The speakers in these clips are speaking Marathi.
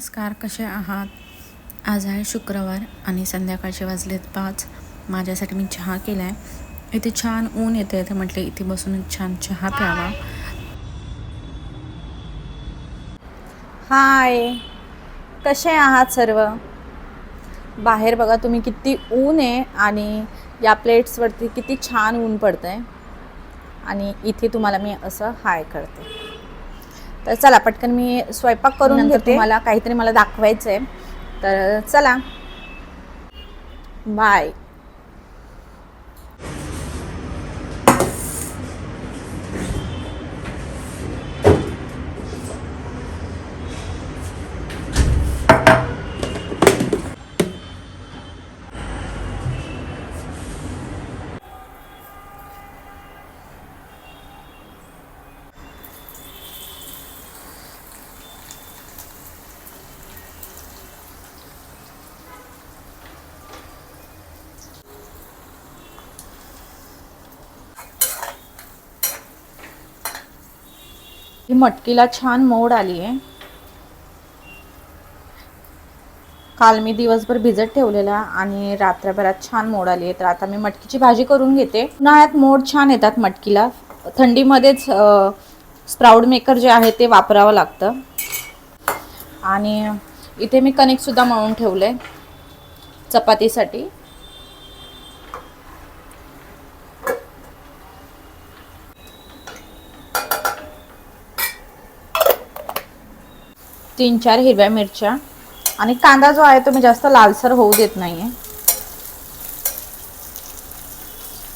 नमस्कार कसे आहात? आज आहे शुक्रवार आणि संध्याकाळचे वाजलेत पाच. माझ्यासाठी मी चहा केला आहे इथे छान ऊन येते इथे म्हटले इथे बसून छान चहा प्यावा. हाय कसे आहात सर्व? बाहेर बघा तुम्ही किती ऊन आहे आणि या प्लेट्सवरती किती छान ऊन पडतं आहे आणि इथे तुम्हाला मी असं हाय करते. तर चला पटकन मी स्वयंपाक करून घेते. मला काहीतरी मला दाखवायचं आहे तर चला. बाय ही मटकीला छान मोड आली आहे. काल मी दिवसभर भिजत ठेवलेला आणि रात्रभरात छान मोड आली आहे. तर आता मी मटकीची भाजी करून घेते. उन्हाळ्यात मोड छान येतात मटकीला. थंडीमध्येच स्प्राऊड मेकर जे आहे ते वापरावं लागतं. आणि इथे मी कणिकसुद्धा मळून ठेवलं आहे चपातीसाठी. तीन चार हिरव्या मिरच्या आणि कांदा जो आहे तो मी जास्त लालसर होऊ देत नाहीये.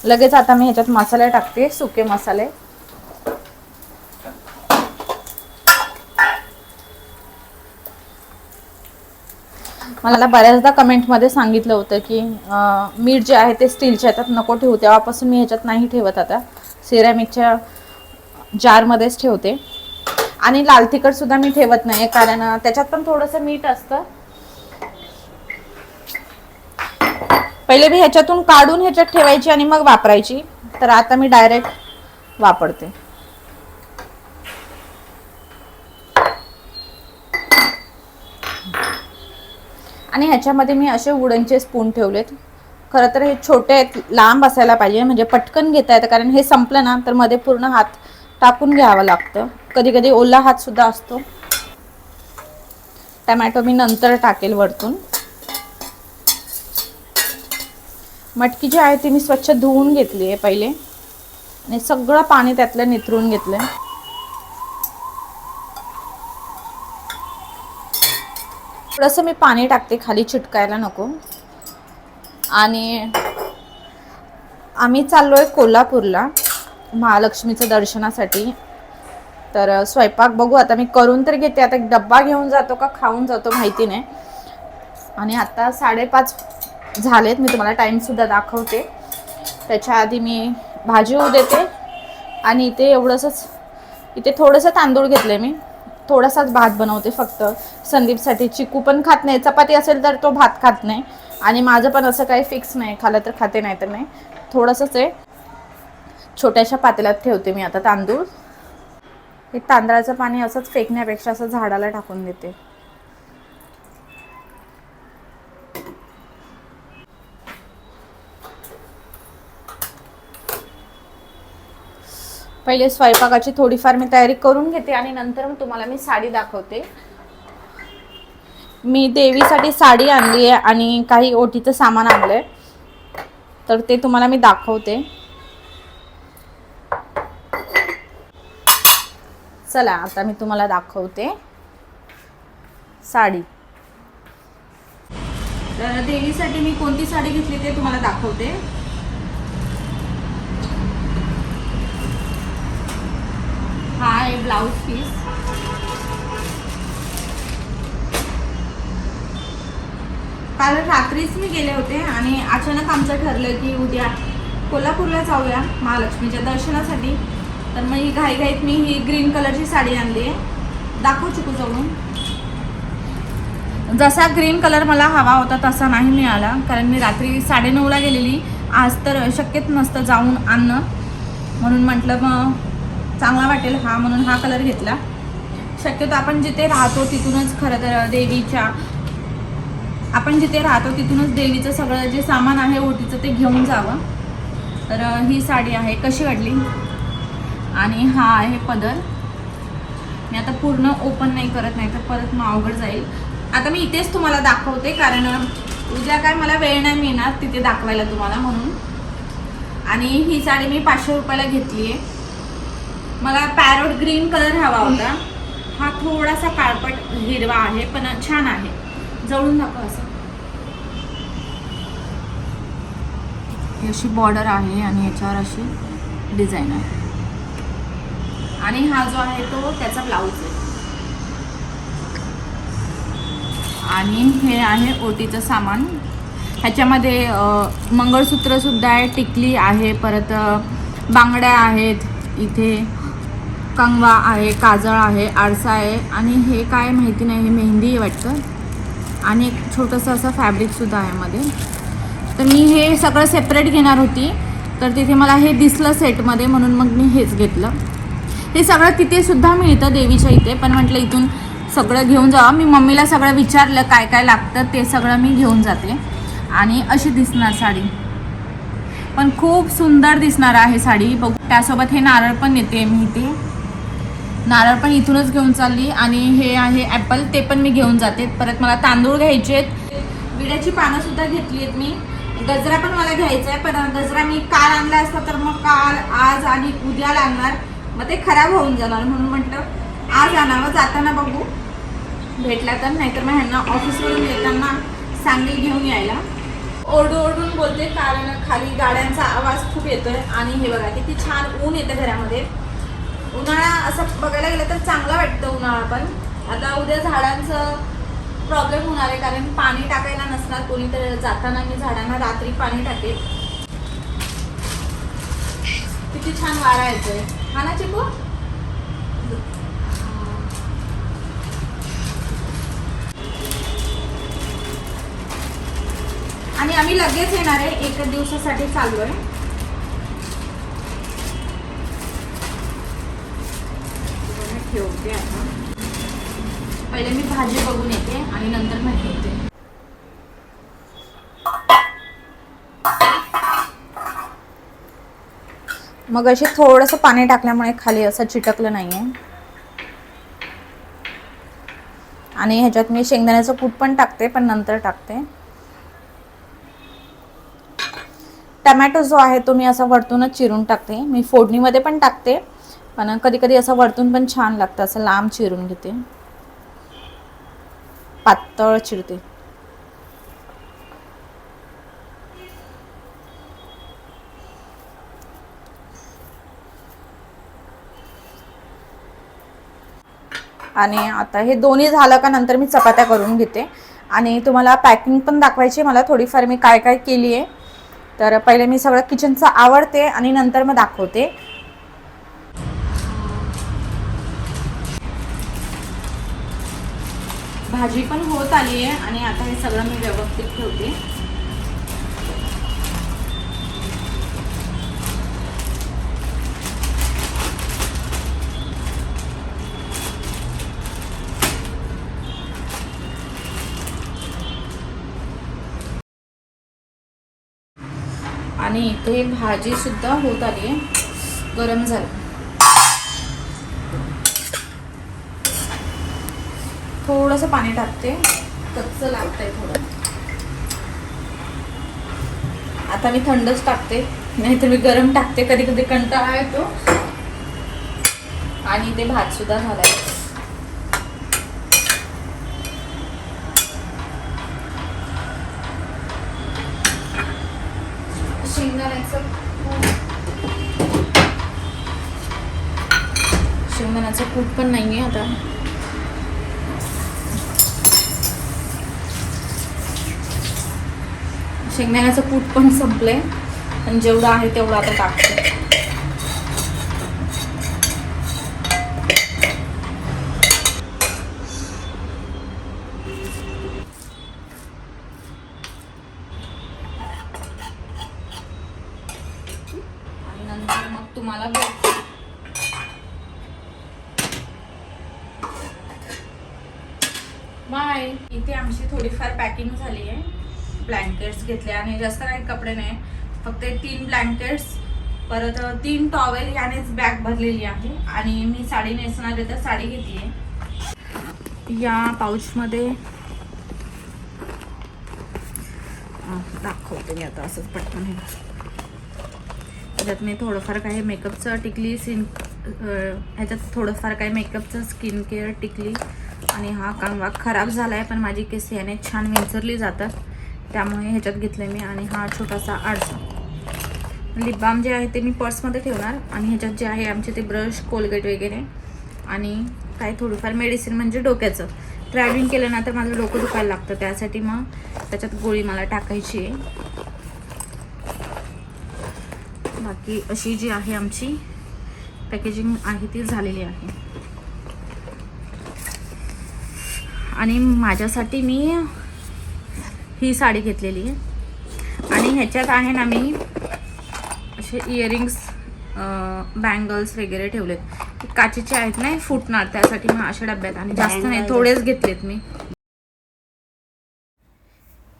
लगेच आता मी ह्याच्यात मसाले टाकते सुके मसाले. मला बऱ्याचदा कमेंटमध्ये सांगितलं होतं की मीठ जे आहे ते स्टीलच्या ह्याच्यात नको ठेवू तेव्हापासून मी ह्याच्यात नाही ठेवत आता. सिरॅमिकच्या जारमध्येच ठेवते. आणि लाल तिखट सुद्धा मी ठेवत नाही कारण त्याच्यात पण थोडंसं मीठ असतं. पहिले मी ह्याच्यातून काढून ह्याच्यात ठेवायची आणि मग वापरायची. तर आता मी डायरेक्ट वापरते. आणि ह्याच्यामध्ये मी असे वुडनचे स्पून ठेवलेत. खरं तर हे छोटे आहेत लांब असायला पाहिजे म्हणजे पटकन घेता येतं कारण हे संपलं ना तर मध्ये पूर्ण हात टाकून घ्यावं लागतं. कधी कधी ओला हात सुद्धा असतो. टमॅटो मी नंतर टाकेल वरतून. मटकी जी आहे ती मी स्वच्छ धुवून घेतली आहे पहिले. आणि सगळं पाणी त्यातलं निथरून घेतलं थोडंसं मी पाणी टाकते खाली चिटकायला नको. आणि आम्ही चाललो आहे कोल्हापूरला. महालक्ष्मीचं दर्शनासाठी. तर स्वयंपाक बघू आता मी करून तर घेते. आता एक डब्बा घेऊन जातो का खाऊन जातो माहिती नाही. आणि आता साडेपाच झालेत. मी तुम्हाला टाईमसुद्धा दाखवते. त्याच्या आधी मी भाजी होऊ देते. आणि इथे एवढंसंच इथे थोडंसं तांदूळ घेतले मी. थोडासाच भात बनवते फक्त. संदीपसाठी चिकू पण खात नाही. चपाती असेल तर तो भात खात नाही. आणि माझं पण असं काही फिक्स नाही. खाल्लं तर खाते नाही तर नाही. थोडंसंच आहे. छोट्याशा पातेल्यात ठेवते मी आता तांदूळ. हे तांदळाचं पाणी असंच फेकण्यापेक्षा असं झाडाला टाकून देते. पहिले स्वयंपाकाची थोडीफार मी तयारी करून घेते आणि नंतर मग तुम्हाला मी साडी दाखवते. मी देवीसाठी साडी आणली आहे आणि काही ओटीचं सामान आणलंय. तर ते तुम्हाला मी दाखवते. चला आता मी तुम्हाला दाखवते. साडी. तर देवीसाठी मी कोणती साडी घेतली ते तुम्हाला दाखवते. हा आहे ब्लाऊज पीस काल रात्रीच मी गेले होते आणि अचानक आमचं ठरलं की उद्या कोल्हापूरला जाऊया महालक्ष्मीच्या दर्शनासाठी. तर मग ही घाईघाईत मी ही ग्रीन कलरची साडी आणली आहे. दाखव चुकू जवळून. जसा ग्रीन कलर मला हवा होता तसा नाही मिळाला कारण मी रात्री साडेनऊला गेलेली. आज तर शक्यच नसतं जाऊन आणणं. म्हणून म्हटलं मग चांगला वाटेल हा म्हणून हा कलर घेतला. शक्यतो आपण जिथे राहतो तिथूनच खरं तर देवीच्या आपण जिथे राहतो तिथूनच देवीचं सगळं जे सामान आहे ओटीचं ते घेऊन जावं. तर ही साडी आहे. कशी वाटली? आणि हा आहे पदर. मी आता पूर्ण ओपन नाही करत नाही तर परत मग अवघड जाईल. आता मी इथेच तुम्हाला दाखवते कारण उद्या काय मला वेळ नाही मिळणार तिथे दाखवायला तुम्हाला म्हणून. आणि ही साडी मी पाचशे रुपयाला घेतली आहे मला पॅरोट ग्रीन कलर हवा होता. हा थोडासा काळपट हिरवा आहे पण छान आहे. जळून दाखव असं. ही अशी बॉर्डर आहे आणि याच्यावर अशी डिझाईन आहे. आणि हा जो आहे तो त्याचा ब्लाऊज आहे. आणि हे आहे ओटीचं सामान. ह्याच्यामध्ये मंगळसूत्रसुद्धा आहे टिकली आहे परत बांगड्या आहेत इथे कंगवा आहे काजळ आहे आरसा आहे आणि हे काय माहिती नाही हे मेहंदी वाटतं. आणि एक छोटंसं असं फॅब्रिकसुद्धा आहे मध्ये तर मी हे सगळं सेपरेट घेणार होती. तर तिथे मला हे दिसलं सेटमध्ये म्हणून मग मी हेच घेतलं. हे सगळं तिथे सुद्धा मिळतं देवीच्या इथे. पण म्हटलं इथून सगळं घेऊन जावं. मी मम्मीला सगळं विचारलं काय काय लागतं ते सगळं मी घेऊन जाते. आणि अशी दिसणार साडी. पण खूप सुंदर दिसणार आहे साडी. बघू त्यासोबत हे नारळ पण येते मी इथे. नारळ पण इथूनच घेऊन चालली. आणि हे आहे ॲपल ते पण मी घेऊन जाते. परत मला तांदूळ घ्यायचे आहेत. विड्याची पानंसुद्धा घेतली आहेत मी. गजरा पण मला घ्यायचा आहे. पण गजरा मी काल आणला असता तर मग काल आज आणि उद्या लागणार. मग ते खराब होऊन जाणार म्हणून म्हटलं आज आणावं जाताना बघू. भेटला तर नाहीतर मग ह्यांना ऑफिसवरून येताना सांगेल घेऊन यायला. ओरडू ओरडून बोलते कारण खाली गाड्यांचा आवाज खूप येतोय आणि हे बघा किती छान ऊन येतं घरामध्ये. उन्हाळा असं बघायला गेलं तर चांगलं वाटतं उन्हाळा पण. आता उद्या झाडांचं प्रॉब्लेम होणार आहे कारण पाणी टाकायला नसणार कोणी तर जाताना मी झाडांना रात्री पाणी टाकेल. किती छान वारा येतोय. हा ना चिकू आणि आम्ही लगेच येणार आहे. एक दिवसासाठी चालू आहे. ठेवते आता. पहिले मी भाजी बघून येते आणि नंतर माहिती येते मग अशी थोडंसं पाणी टाकल्यामुळे खाली असं चिटकलं नाहीये. आणि ह्याच्यात मी शेंगदाण्याचं कूट पण टाकते पण नंतर टाकते. टमॅटो जो आहे तो मी असा वरतूनच चिरून टाकते. मी फोडणीमध्ये पण टाकते पण कधी कधी असं वरतून पण छान लागतं असं लांब चिरून घेते. पातळ चिरते. आणि आता हे दोन्ही झालं का नंतर मी चपात्या करून घेते. आणि तुम्हाला पॅकिंग पण दाखवायची आहे मला थोडीफार मी काय काय केली आहे. तर पहिले मी सगळं किचनचं आवडते आणि नंतर मग दाखवते. भाजी पण होत आली आहे आणि आता हे सगळं मी व्यवस्थित ठेवते. आणि इथे भाजी सुद्धा होत आली आहे गरम झाली. थोडंसं पाणी टाकते. कच्चं लागतंय थोडं. आता मी थंडच टाकते. नाहीतर मी गरम टाकते. कधी कधी कंटाळा येतो. आणि ते भात सुद्धा झालाय. शेंगदाण्याचं शेंगदाण्याचं कूट पण नाही आहे आता. शेंगदाण्याचं कूट पण संपलंय. आणि जेवढं आहे तेवढं आता टाकते आणि नंतर मग बाय. इथे आमची थोडीफार पॅकिंग झाली आहे. ब्लँकेट्स घेतले आणि जास्त काही कपडे नाही. फक्त तीन ब्लँकेट्स परत तीन टॉवेल यानेच बॅग भरलेली आहे. आणि मी साडी नेसणार आहे तर साडी घेतली आहे. या पाऊचमध्ये दाखवते मी आता असंच पटकन हे. ह्याच्यात मी थोडंफार काही मेकअपचं टिकली सिन ह्याच्यात थोडंफार काही मेकअपचं स्किन केअर टिकली. आणि हा कांगा खराब झाला आहे पण माझी केस याने छान विंचरली जातात. त्यामुळे ह्याच्यात घेतलं मी आणि हा छोटासा आरसा लिप बाम जे आहे ते मी पर्समध्ये ठेवणार. आणि ह्याच्यात जे आहे आमचे ते ब्रश कोलगेट वगैरे. आणि काही थोडंफार मेडिसिन म्हणजे डोक्याचं. ट्रॅव्हलिंग केलं ना तर माझं डोकं दुखायला लागतं. त्यासाठी मग त्याच्यात गोळी मला टाकायची आहे. बाकी अशी जी आहे आमची पॅकेजिंग आहे ती झालेली आहे. आणि माझ्यासाठी मी ही साडी घेतलेली आहे. आणि ह्याच्यात आहे ना मी असे इयरिंग्स बँगल्स वगैरे ठेवलेत. काचेचे आहेत ना फुटणार त्यासाठी मग अशा डब्यात. आणि जास्त नाही थोडेच घेतलेत मी.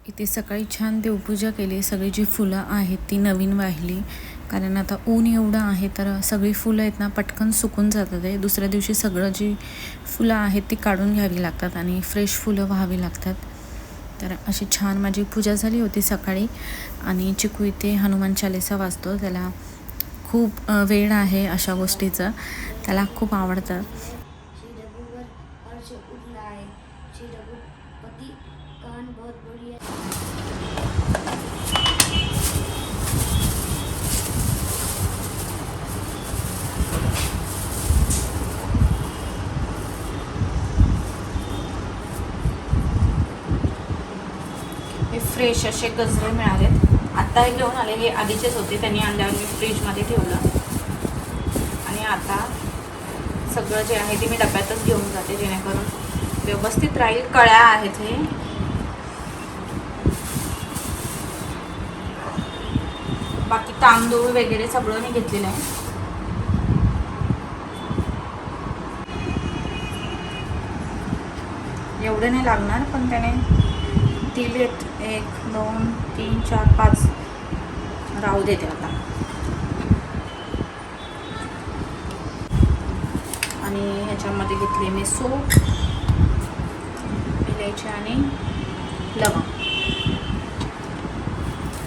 इथे सकाळी छान देवपूजा केली. सगळी जी फुलं आहेत ती नवीन वाहिली. कारण आता ऊन एवढं आहे तर सगळी फुलं आहेत ना पटकन सुकून जातात आहे. दुसऱ्या दिवशी सगळं जी फुलं आहेत ती काढून घ्यावी लागतात आणि फ्रेश फुलं व्हावी लागतात. तर अशी छान माझी पूजा झाली होती सकाळी आणि चिकू इथे हनुमान चालिसा वाचतो. त्याला खूप वेळ आहे अशा गोष्टीचं. त्याला खूप आवडतं. फ्रेश असे गजरे मिळालेत. आत्ता हे घेऊन आले हे आधीचेच होते. त्यांनी आणल्यावर मी फ्रीजमध्ये ठेवलं. आणि आता सगळं जे आहे ते मी डब्यातच घेऊन जाते जेणेकरून व्यवस्थित राहील. कळ्या आहेत हे. बाकी तांदूळ वगैरे सगळं मी घेतलेलं आहे. एवढे नाही लागणार पण त्याने दिलेत. एक दोन तीन चार पाच. राहू देते आता. आणि ह्याच्यामध्ये घेतले मी सूप इलायची आणि लवंग.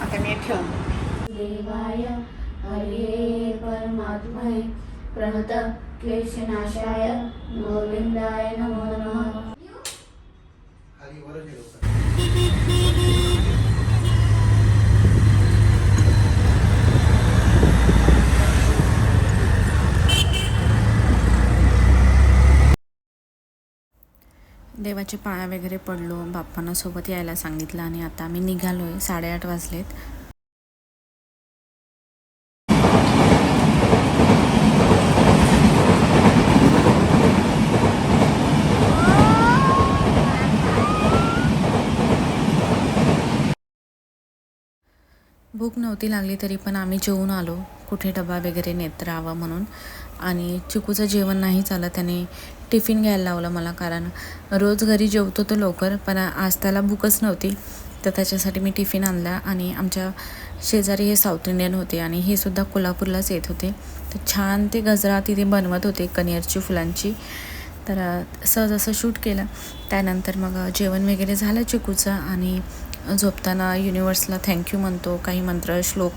आता मी ठेवून देवाय हरे परमात्मय प्रणत क्लेशनाशाय गोविंदाय नमो नमः. देवाचे पाया वगैरे पडलो बाप्पांना सोबत यायला सांगितलं आणि आता आम्ही निघालो आहे साडेआठ वाजलेत. भूक नव्हती लागली तरी पण आम्ही जेवून आलो. कुठे डबा वगैरे नेत राहावं म्हणून. आणि चिकूचं जेवण नाही झालं त्याने टिफिन घ्यायला लावलं मला कारण रोज घरी जेवतो तो लवकर पण आज त्याला भूकच नव्हती. तर त्याच्यासाठी मी टिफिन आणला आणि आमच्या शेजारी हे साऊथ इंडियन होते आणि हे सुद्धा कोल्हापूरलाच येत होते. तर छान ते गजरा तिथे बनवत होते कनियरची फुलांची. तर सहज असं शूट केलं. त्यानंतर मग जेवण वगैरे झालं चिकूचं आणि झोपताना युनिवर्सला थँक्यू म्हणतो काही मंत्र श्लोक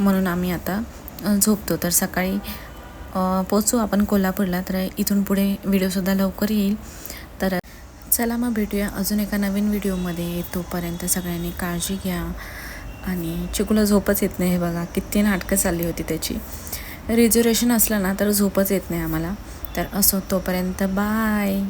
म्हणून आम्ही आता झोपतो. तर सकाळी पोचू आपण कोल्हापूरला तर इथून पुढे व्हिडिओसुद्धा लवकर येईल. तर चला मग भेटूया अजून एका नवीन व्हिडिओमध्ये तोपर्यंत सगळ्यांनी काळजी घ्या. आणि चिकूला झोपच येत नाही हे बघा किती नाटकं चालली होती त्याची. रिझर्वेशन असलं ना तर झोपच येत नाही आम्हाला. तर असो तोपर्यंत बाय